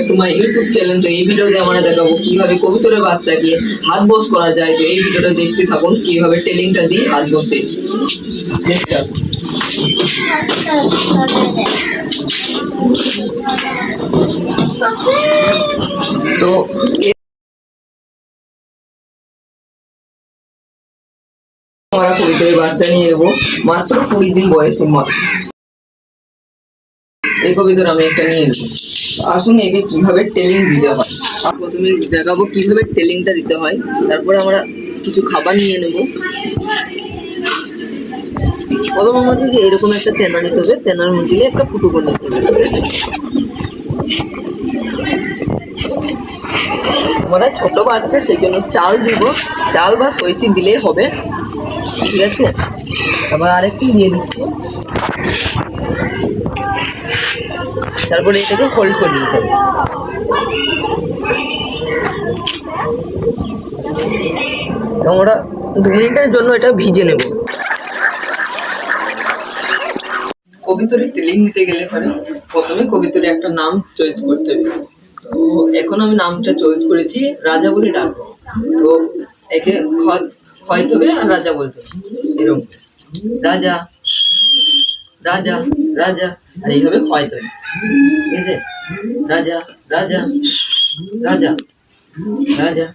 একটু my YouTube channel তো এই ভিডিওতে আমরা দেখাবো কীভাবে কবুতরের বাচ্চাকে হাত বস করা যায়। তো এই ভিডিওটা দেখতে থাকুন, কীভাবে টেলিংটা দিয়ে হাত বসে তো আমরা কবুতরের বাচ্চা নিয়ে নেব, মাত্র কুড়ি দিন বয়সে মা। এই কবিতর আমি একটা নিয়ে নেব। আসুন একে কীভাবে টেলিং দিতে হয়। প্রথমে দেখাবো কীভাবে টেলিংটা দিতে হয়, তারপরে আমরা কিছু খাবার নিয়ে নেব। প্রথম আমাদেরকে এরকম একটা তেনা নিতে হবে, তেনার মধ্যে একটা ফুটো করে নিতে হবে আমরা ছোট বাচ্চা, সেই জন্য চাল দিব। চাল বা সইসি দিলেই হবে, ঠিক আছে? আবার আরেকটু দিয়ে দিচ্ছি। তারপরে এটাকে হোল্ড করে নিতে হবে। তো আমরা দু মিনিটের জন্য এটা ভিজে নেব। কবিতরে টেলিং দিতে গেলে পরে প্রথমে কবিতরে একটা নাম চয়েস করতে হবে। তো এখন আমি নামটা চয়েস করেছি, রাজা বলে ডাকবো। তো একে আর রাজা বলতে এরকম। রাজা রাজা রাজা, আর এইভাবে খয়তে ঠিক আছে রাজা রাজা রাজা রাজা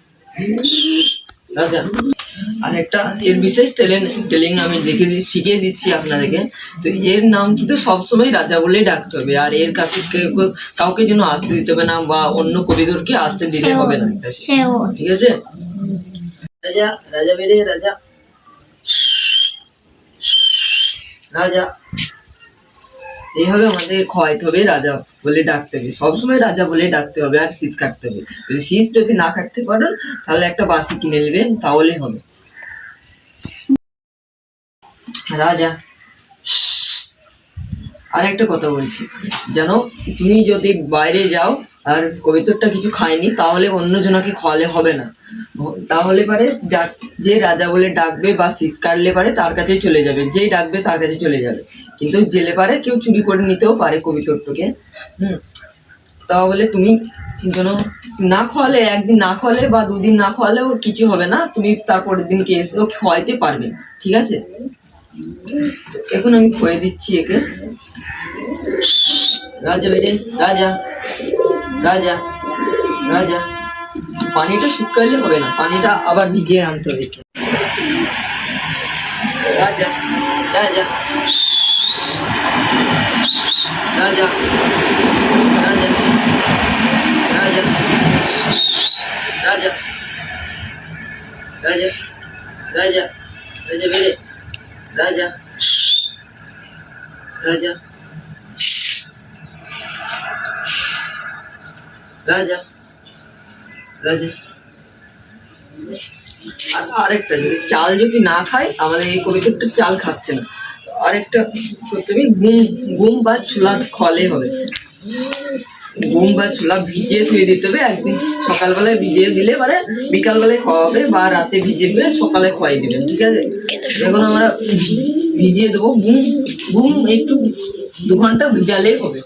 রাজা। আর একটা এর বিশেষ টেলেন টেলিং আমি দেখে দি শিখিয়ে দিচ্ছি আপনাদেরকে। তো এর নাম কিন্তু সবসময় রাজা বলেই ডাকতে হবে। আর এর কাছে কেউ কেউ- কাউকে যেন আসতে দিতে হবে না বা অন্য কবিদেরকে আসতে দিতে হবে না। ঠিক আছে? রাজা রাজা বেড়ে রাজা। রাজা এইভাবে আমাদের খাওয়াইতে হবে, রাজা বলে ডাকতে হবে। সবসময় রাজা বলে ডাকতে হবে আর শীষ কাটতে হবে। যদি শীষ যদি না কাটতে পারেন তাহলে একটা বাঁশি কিনে নেবেন, তাহলে হবে। রাজা আর একটা কথা বলছি। যেন তুমি যদি বাইরে যাও আর কবিতরটা কিছু খায়নি, তাহলে অন্য জনাকে খাওয়ালে হবে না। তাহলে পারে যা, যে রাজা বলে ডাকবে বা শীষ কাটলে পারে তার কাছেই চলে যাবে, যেই ডাকবে তার কাছে চলে যাবে। কিন্তু জেলে পারে কেউ চুরি করে নিতেও পারে কবিতরটাকে, হুম। তাহলে তুমি যেন না খাওয়ালে, একদিন না খাওয়ালে বা দুদিন না খাওয়ালেও কিছু হবে না, তুমি তারপরের দিনকে এসেও খাওয়াইতে পারবে, ঠিক আছে? এখন আমি খয়ে দিচ্ছি একে। রাজা বেটে, রাজা। রাজা রাজা পানিটা শুকাইলে হবে না পানিটা আবার ভিজিয়ে আনতে হবে রাজা রাজা রাজা রাজা রাজা রাজা রাজা রাজা রাজা বেড়ে রাজা রাজা রাজা রাজা। আর আরেকটা, যদি চাল যদি না খায়, আমাদের এই কবিতাটা চাল খাচ্ছে না। আরেকটা হবে গুম গুম বা ছোলা খলে হবে। গুম বা ছোলা ভিজিয়ে ধুয়ে দিতে হবে, একদিন সকালবেলায় ভিজিয়ে দিলে মানে বিকালবেলায় খাওয়া বা রাতে ভিজিয়ে দিলে সকালে খাওয়াই দিবেন, ঠিক আছে? এখন আমরা ভিজিয়ে দেবো গুম ঘুম একটু দু ঘণ্টা ভিজালেই হবে।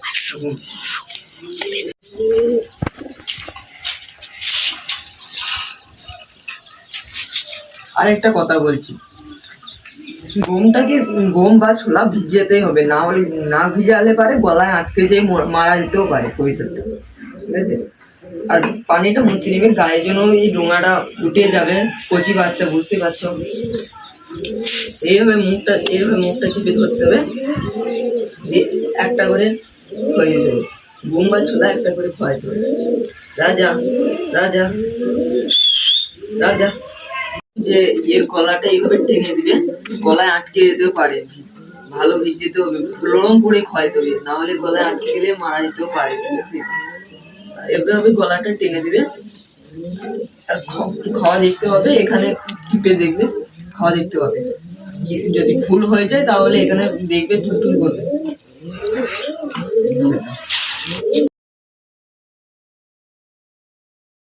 গুম আর একটা কথা বলছি। গমটাকে, গম বা ছোলা ভিজাতেই হবে, না হলে, না ভিজালে পারে, গলায় আটকে যেয়ে মারা যেতেও পারে কবিতাটা ঠিক আছে? আর পানিটা মুছে নেবে গায়ের জন্য এই ডোঙাটা উঠে যাবে, কচি বাচ্চা, বুঝতে পারছ? এইভাবে মুখটা এইভাবে মুখটা চেপে ধরতে হবে একটা করে দিতে হবে গম বা ছোলা একটা করে খোয়াইতে হবে রাজা রাজা রাজা। যে এর গলাটা এইভাবে টেনে দিবে, গলায় আটকে যেতেও পারে। ভালো ভিজিতে হবে লরম করে খাওয়াইতে হবে না হলে গলায় আটকে গেলে মারা যেতেও পারে, ঠিক আছে? এভাবে গলাটা টেনে দিবে। আর খাওয়া দেখতে হবে, এখানে টিপে দেখবে, খাওয়া দেখতে হবে। যদি ফুল হয়ে যায় তাহলে এখানে দেখবে টুলটুল করবে।